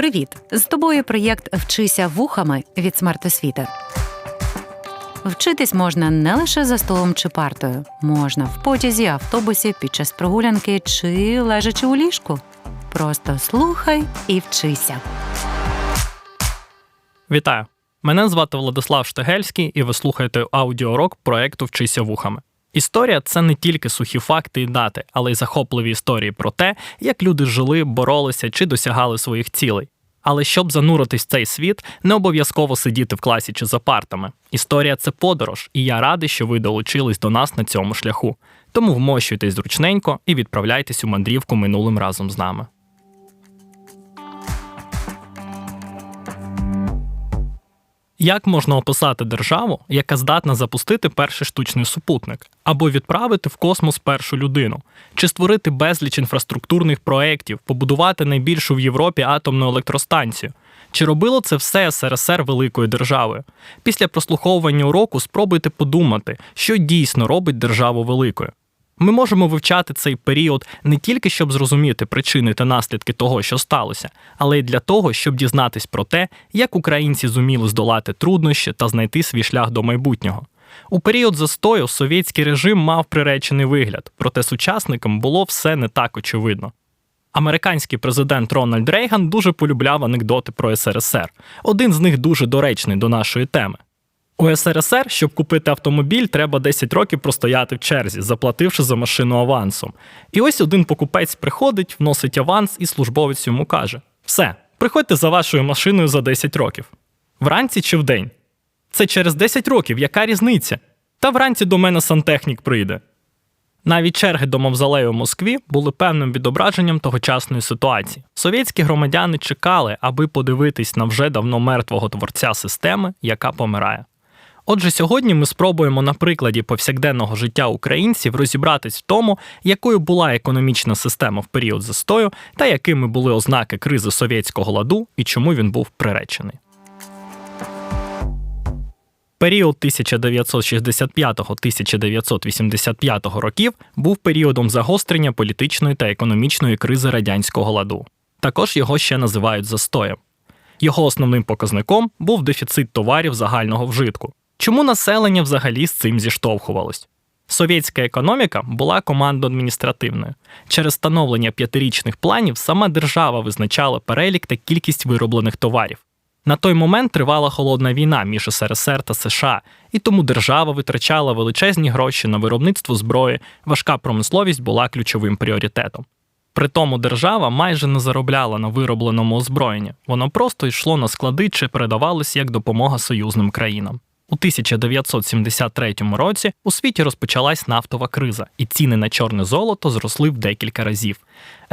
Привіт! З тобою проєкт Вчися вухами від смертосвіти. Вчитись можна не лише за столом чи партою, можна в потязі, автобусі, під час прогулянки чи лежачи у ліжку. Просто слухай і вчися. Вітаю! Мене звати Владислав Штегельський, і ви слухаєте аудіорок проекту Вчися вухами. Історія це не тільки сухі факти і дати, але й захопливі історії про те, як люди жили, боролися чи досягали своїх цілей. Але щоб зануритись в цей світ, не обов'язково сидіти в класі чи за партами. Історія це подорож, і я радий, що ви долучились до нас на цьому шляху. Тому вмощуйтесь зручненько і відправляйтесь у мандрівку минулим разом з нами. Як можна описати державу, яка здатна запустити перший штучний супутник, або відправити в космос першу людину, чи створити безліч інфраструктурних проєктів, побудувати найбільшу в Європі атомну електростанцію? Чи робило це все СРСР великою державою? Після прослуховування уроку спробуйте подумати, що дійсно робить державу великою. Ми можемо вивчати цей період не тільки щоб зрозуміти причини та наслідки того, що сталося, але й для того, щоб дізнатись про те, як українці зуміли здолати труднощі та знайти свій шлях до майбутнього. У період застою совєтський режим мав приречений вигляд, проте сучасникам було все не так очевидно. Американський президент Рональд Рейган дуже полюбляв анекдоти про СРСР. Один з них дуже доречний до нашої теми. У СРСР, щоб купити автомобіль, треба 10 років простояти в черзі, заплативши за машину авансом. І ось один покупець приходить, вносить аванс, і службовець йому каже: Все, приходьте за вашою машиною за 10 років. Вранці чи вдень? Це через 10 років, яка різниця? Та вранці до мене сантехнік прийде. Навіть черги до мавзолею в Москві були певним відображенням тогочасної ситуації. Совєтські громадяни чекали, аби подивитись на вже давно мертвого творця системи, яка помирає. Отже, сьогодні ми спробуємо на прикладі повсякденного життя українців розібратись в тому, якою була економічна система в період застою та якими були ознаки кризи совєтського ладу і чому він був приречений. Період 1965-1985 років був періодом загострення політичної та економічної кризи радянського ладу. Також його ще називають застоєм. Його основним показником був дефіцит товарів загального вжитку. Чому населення взагалі з цим зіштовхувалось? Совєтська економіка була командно-адміністративною. Через встановлення п'ятирічних планів сама держава визначала перелік та кількість вироблених товарів. На той момент тривала холодна війна між СРСР та США, і тому держава витрачала величезні гроші на виробництво зброї, важка промисловість була ключовим пріоритетом. При тому держава майже не заробляла на виробленому озброєнні, воно просто йшло на склади чи передавалося як допомога союзним країнам. У 1973 році у світі розпочалась нафтова криза, і ціни на чорне золото зросли в декілька разів.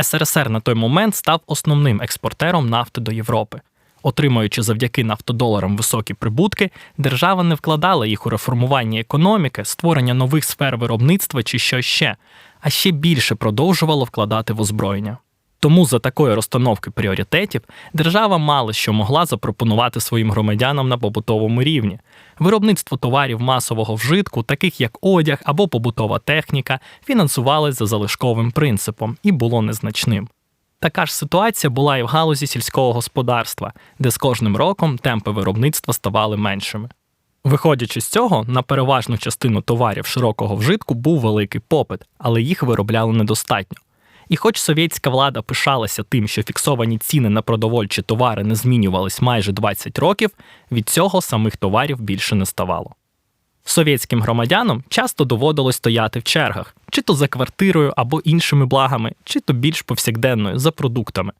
СРСР на той момент став основним експортером нафти до Європи. Отримуючи завдяки нафтодоларам високі прибутки, держава не вкладала їх у реформування економіки, створення нових сфер виробництва чи що ще, а ще більше продовжувала вкладати в озброєння. Тому за такої розстановки пріоритетів держава мало що могла запропонувати своїм громадянам на побутовому рівні. Виробництво товарів масового вжитку, таких як одяг або побутова техніка, фінансувалось за залишковим принципом і було незначним. Така ж ситуація була і в галузі сільського господарства, де з кожним роком темпи виробництва ставали меншими. Виходячи з цього, на переважну частину товарів широкого вжитку був великий попит, але їх виробляли недостатньо. І хоч совєтська влада пишалася тим, що фіксовані ціни на продовольчі товари не змінювались майже 20 років, від цього самих товарів більше не ставало. Совєтським громадянам часто доводилось стояти в чергах, чи то за квартирою або іншими благами, чи то більш повсякденною за продуктами.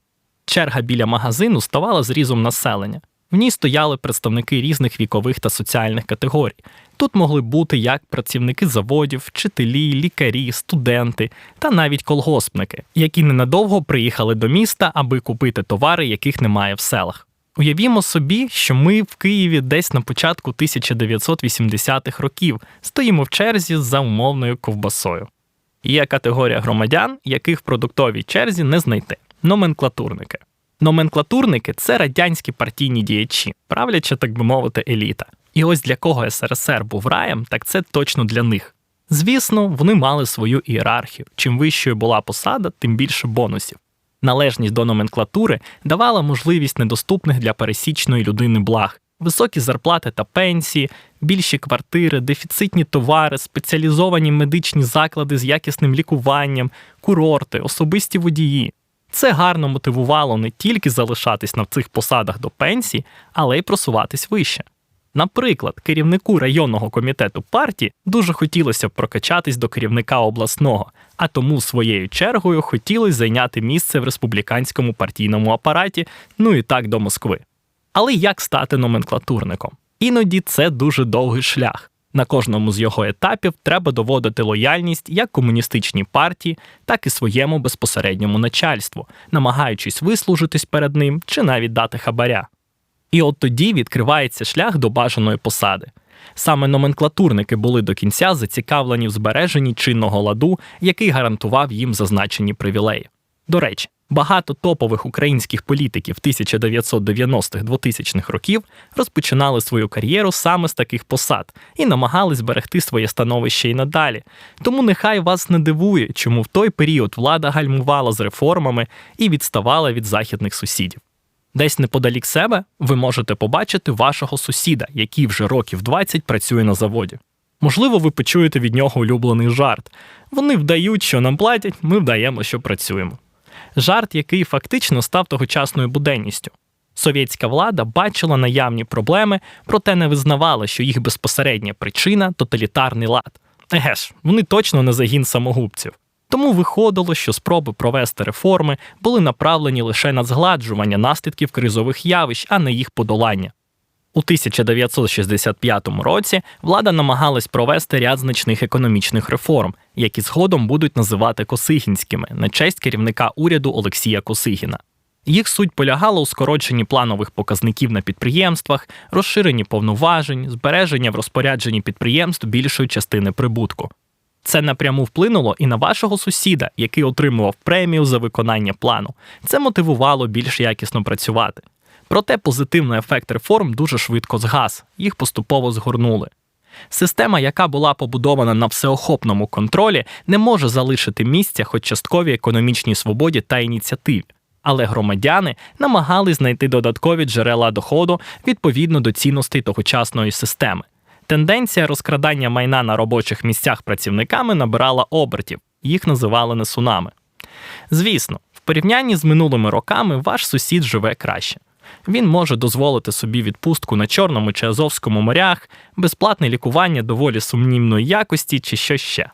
Черга біля магазину ставала зрізом населення. В ній стояли представники різних вікових та соціальних категорій. Тут могли бути як працівники заводів, вчителі, лікарі, студенти та навіть колгоспники, які ненадовго приїхали до міста, аби купити товари, яких немає в селах. Уявімо собі, що ми в Києві десь на початку 1980-х років стоїмо в черзі за умовною ковбасою. Є категорія громадян, яких в продуктовій черзі не знайти номенклатурники. Номенклатурники це радянські партійні діячі, правляча, так би мовити, еліта. І ось для кого СРСР був раєм, так це точно для них. Звісно, вони мали свою ієрархію. Чим вищою була посада, тим більше бонусів. Належність до номенклатури давала можливість недоступних для пересічної людини благ. Високі зарплати та пенсії, більші квартири, дефіцитні товари, спеціалізовані медичні заклади з якісним лікуванням, курорти, особисті водії. Це гарно мотивувало не тільки залишатись на цих посадах до пенсії, але й просуватись вище. Наприклад, керівнику районного комітету партії дуже хотілося б прокачатись до керівника обласного, а тому своєю чергою хотілося зайняти місце в республіканському партійному апараті, ну і так до Москви. Але як стати номенклатурником? Іноді це дуже довгий шлях. На кожному з його етапів треба доводити лояльність як комуністичній партії, так і своєму безпосередньому начальству, намагаючись вислужитись перед ним чи навіть дати хабаря. І от тоді відкривається шлях до бажаної посади. Саме номенклатурники були до кінця зацікавлені в збереженні чинного ладу, який гарантував їм зазначені привілеї. До речі, багато топових українських політиків 1990-2000-х років розпочинали свою кар'єру саме з таких посад і намагались зберегти своє становище і надалі. Тому нехай вас не дивує, чому в той період влада гальмувала з реформами і відставала від західних сусідів. Десь неподалік себе ви можете побачити вашого сусіда, який вже років 20 працює на заводі. Можливо, ви почуєте від нього улюблений жарт. Вони вдають, що нам платять, ми вдаємо, що працюємо. Жарт, який фактично став тогочасною буденністю. Совєтська влада бачила наявні проблеми, проте не визнавала, що їх безпосередня причина тоталітарний лад. Еге ж, вони точно не загін самогубців. Тому виходило, що спроби провести реформи були направлені лише на згладжування наслідків кризових явищ, а не їх подолання. У 1965 році влада намагалась провести ряд значних економічних реформ, які згодом будуть називати Косигінськими на честь керівника уряду Олексія Косигіна. Їх суть полягала у скороченні планових показників на підприємствах, розширенні повноважень, збереження в розпорядженні підприємств більшої частини прибутку. Це напряму вплинуло і на вашого сусіда, який отримував премію за виконання плану. Це мотивувало більш якісно працювати. Проте позитивний ефект реформ дуже швидко згас, їх поступово згорнули. Система, яка була побудована на всеохопному контролі, не може залишити місця хоч частковій економічній свободі та ініціативі. Але громадяни намагались знайти додаткові джерела доходу відповідно до цінностей тогочасної системи. Тенденція розкрадання майна на робочих місцях працівниками набирала обертів, їх називали несунами. Звісно, в порівнянні з минулими роками ваш сусід живе краще. Він може дозволити собі відпустку на Чорному чи Азовському морях, безплатне лікування доволі сумнівної якості чи що ще.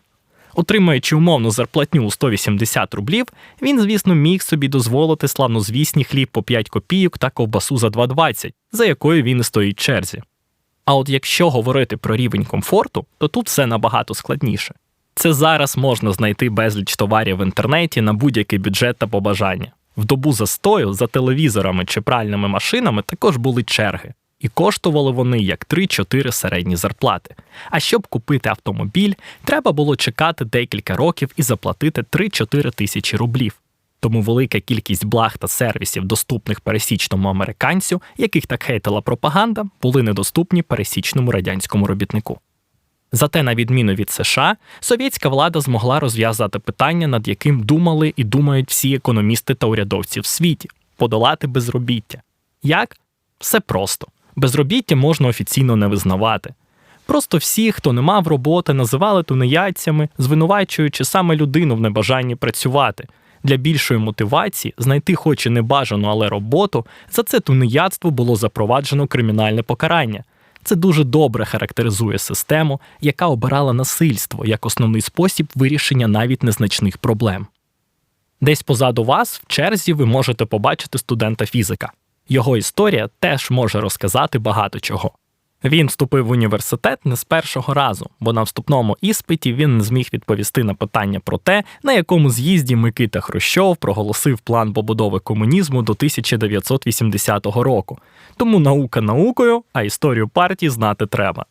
Отримуючи умовну зарплатню у 180 рублів, він, звісно, міг собі дозволити славнозвісні хліб по 5 копійок та ковбасу за 2,20, за якою він і стоїть черзі. А от якщо говорити про рівень комфорту, то тут все набагато складніше. Це зараз можна знайти безліч товарів в інтернеті на будь-який бюджет та побажання. В добу застою за телевізорами чи пральними машинами також були черги, і коштували вони як 3-4 середні зарплати. А щоб купити автомобіль, треба було чекати декілька років і заплатити 3-4 тисячі рублів. Тому велика кількість благ та сервісів, доступних пересічному американцю, яких так хейтила пропаганда, були недоступні пересічному радянському робітнику. Зате, на відміну від США, совєтська влада змогла розв'язати питання, над яким думали і думають всі економісти та урядовці в світі подолати безробіття. Як? Все просто. Безробіття можна офіційно не визнавати. Просто всі, хто не мав роботи, називали тунеядцями, звинувачуючи саме людину в небажанні працювати. Для більшої мотивації знайти хоч і небажану, але роботу, за це тунеядство було запроваджено кримінальне покарання. Це дуже добре характеризує систему, яка обирала насильство як основний спосіб вирішення навіть незначних проблем. Десь позаду вас в черзі ви можете побачити студента фізика. Його історія теж може розказати багато чого. Він вступив в університет не з першого разу, бо на вступному іспиті він не зміг відповісти на питання про те, на якому з'їзді Микита Хрущов проголосив план побудови комунізму до 1980 року. Тому наука наукою, а історію партії знати треба.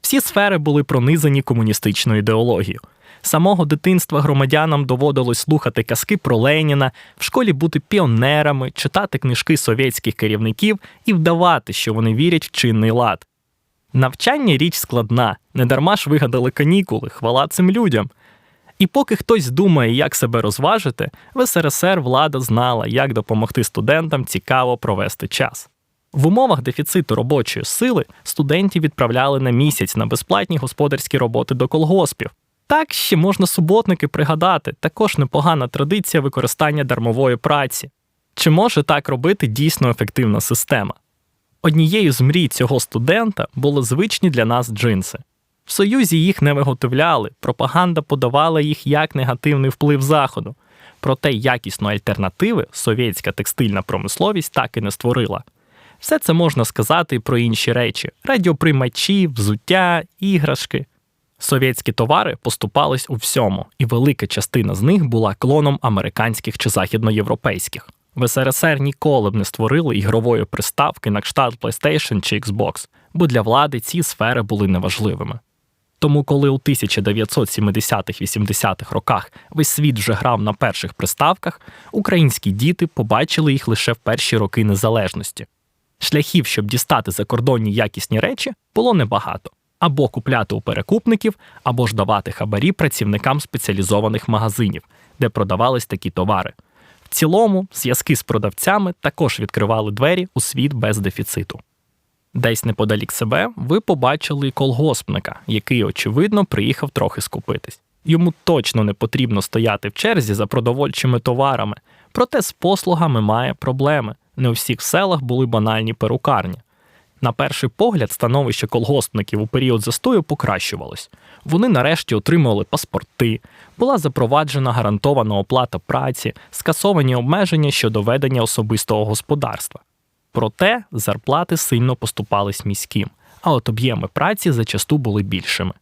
Всі сфери були пронизані комуністичною ідеологією. Самого дитинства громадянам доводилось слухати казки про Леніна, в школі бути піонерами, читати книжки совєтських керівників і вдавати, що вони вірять в чинний лад. Навчання річ складна, недарма ж вигадали канікули, хвала цим людям. І поки хтось думає, як себе розважити, в СРСР влада знала, як допомогти студентам цікаво провести час. В умовах дефіциту робочої сили студентів відправляли на місяць на безплатні господарські роботи до колгоспів. Так ще можна суботники пригадати, також непогана традиція використання дармової праці. Чи може так робити дійсно ефективна система? Однією з мрій цього студента були звичні для нас джинси. В Союзі їх не виготовляли, пропаганда подавала їх як негативний вплив Заходу. Проте якісної альтернативи совєтська текстильна промисловість так і не створила. Все це можна сказати і про інші речі: радіоприймачі, взуття, іграшки. Совєтські товари поступались у всьому, і велика частина з них була клоном американських чи західноєвропейських. В СРСР ніколи б не створили ігрової приставки на кшталт PlayStation чи Xbox, бо для влади ці сфери були неважливими. Тому, коли у 1970-80-х роках весь світ вже грав на перших приставках, українські діти побачили їх лише в перші роки незалежності. Шляхів, щоб дістати закордонні якісні речі, було небагато або купляти у перекупників, або ж давати хабарі працівникам спеціалізованих магазинів, де продавались такі товари. Цілому, зв'язки з продавцями також відкривали двері у світ без дефіциту. Десь неподалік себе ви побачили колгоспника, який, очевидно, приїхав трохи скупитись. Йому точно не потрібно стояти в черзі за продовольчими товарами, проте з послугами має проблеми. Не у всіх селах були банальні перукарні. На перший погляд, становище колгоспників у період застою покращувалось. Вони нарешті отримували паспорти, була запроваджена гарантована оплата праці, скасовані обмеження щодо ведення особистого господарства. Проте зарплати сильно поступались міським, а от об'єми праці зачасту були більшими.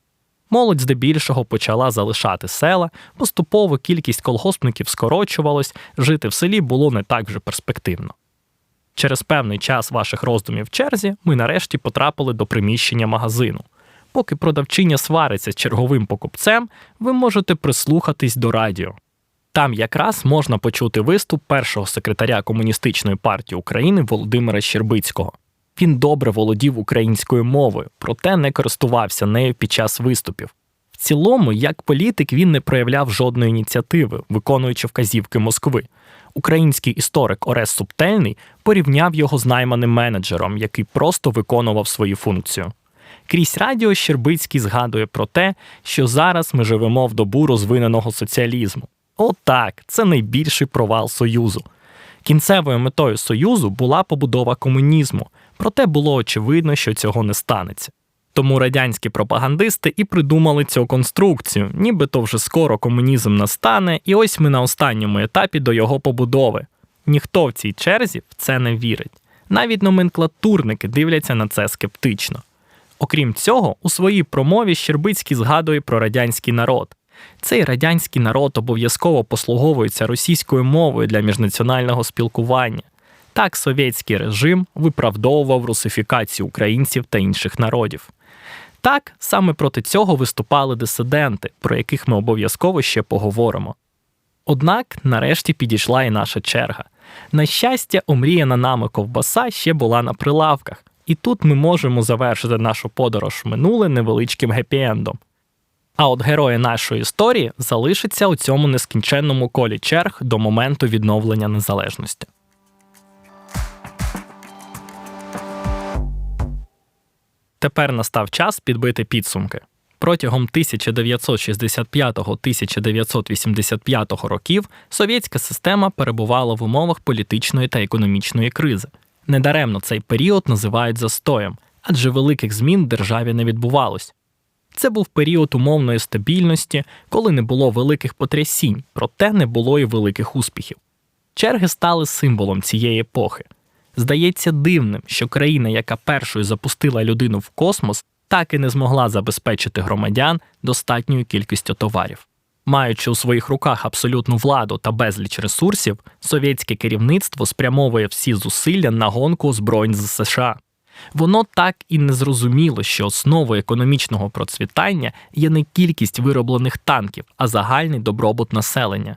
Молодь здебільшого почала залишати села, поступово кількість колгоспників скорочувалась, жити в селі було не так вже перспективно. Через певний час ваших роздумів в черзі ми нарешті потрапили до приміщення магазину. Поки продавчиня свариться з черговим покупцем, ви можете прислухатись до радіо. Там якраз можна почути виступ першого секретаря Комуністичної партії України Володимира Щербицького. Він добре володів українською мовою, проте не користувався нею під час виступів. В цілому, як політик, він не проявляв жодної ініціативи, виконуючи вказівки Москви. Український історик Орес Субтельний порівняв його з найманим менеджером, який просто виконував свою функцію. Крізь радіо Щербицький згадує про те, що зараз ми живемо в добу розвиненого соціалізму. Отак, це найбільший провал Союзу. Кінцевою метою Союзу була побудова комунізму, проте було очевидно, що цього не станеться. Тому радянські пропагандисти і придумали цю конструкцію, нібито вже скоро комунізм настане, і ось ми на останньому етапі до його побудови. Ніхто в цій черзі в це не вірить. Навіть номенклатурники дивляться на це скептично. Окрім цього, у своїй промові Щербицький згадує про радянський народ. Цей радянський народ обов'язково послуговується російською мовою для міжнаціонального спілкування. Так совєтський режим виправдовував русифікацію українців та інших народів. Так, саме проти цього виступали дисиденти, про яких ми обов'язково ще поговоримо. Однак, нарешті підійшла і наша черга. На щастя, омріяна нами ковбаса ще була на прилавках, і тут ми можемо завершити нашу подорож минуле невеличким гепі-ендом. А от герої нашої історії залишаться у цьому нескінченному колі черг до моменту відновлення незалежності. Тепер настав час підбити підсумки. Протягом 1965-1985 років совєтська система перебувала в умовах політичної та економічної кризи. Недаремно цей період називають застоєм, адже великих змін державі не відбувалось. Це був період умовної стабільності, коли не було великих потрясінь, проте не було і великих успіхів. Черги стали символом цієї епохи. Здається дивним, що країна, яка першою запустила людину в космос, так і не змогла забезпечити громадян достатньою кількістю товарів. Маючи у своїх руках абсолютну владу та безліч ресурсів, совєтське керівництво спрямовує всі зусилля на гонку озброєнь з США. Воно так і не зрозуміло, що основою економічного процвітання є не кількість вироблених танків, а загальний добробут населення.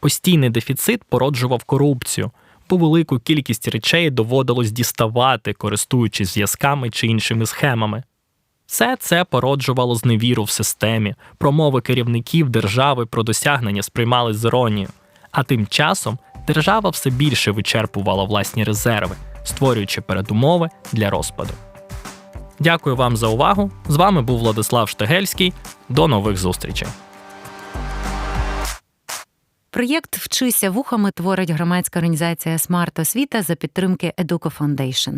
Постійний дефіцит породжував корупцію, бо велику кількість речей доводилось діставати, користуючись зв'язками чи іншими схемами. Все це породжувало зневіру в системі, промови керівників держави про досягнення сприймались з іронією. А тим часом держава все більше вичерпувала власні резерви, створюючи передумови для розпаду. Дякую вам за увагу. З вами був Владислав Штегельський. До нових зустрічей. Проєкт Вчися вухами творить громадська організація Смарт Освіта за підтримки Educo Foundation.